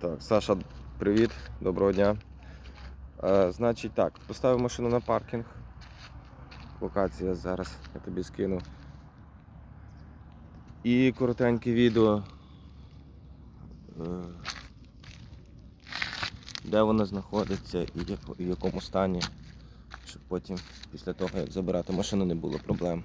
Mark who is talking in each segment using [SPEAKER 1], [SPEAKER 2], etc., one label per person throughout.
[SPEAKER 1] Так, Саша, привіт, доброго дня. Е, значить так, поставив машину на паркінг. Локація зараз я тобі скину. І коротеньке відео. е, Де вона знаходиться і в якому стані. Щоб потім, після того, як забирати машину, не було проблем.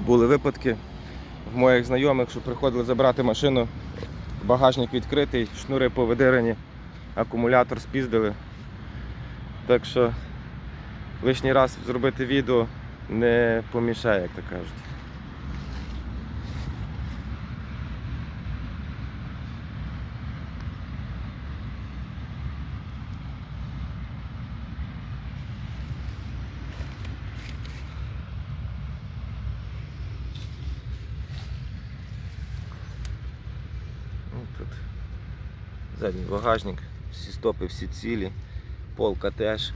[SPEAKER 1] Були випадки в моїх знайомих, що приходили забрати машину, багажник відкритий, шнури повидирані, акумулятор спіздили. Так що лишній раз зробити відео не помішає, як то кажуть. Ну, Тут задній багажник, всі стопи, всі цілі, полка теж.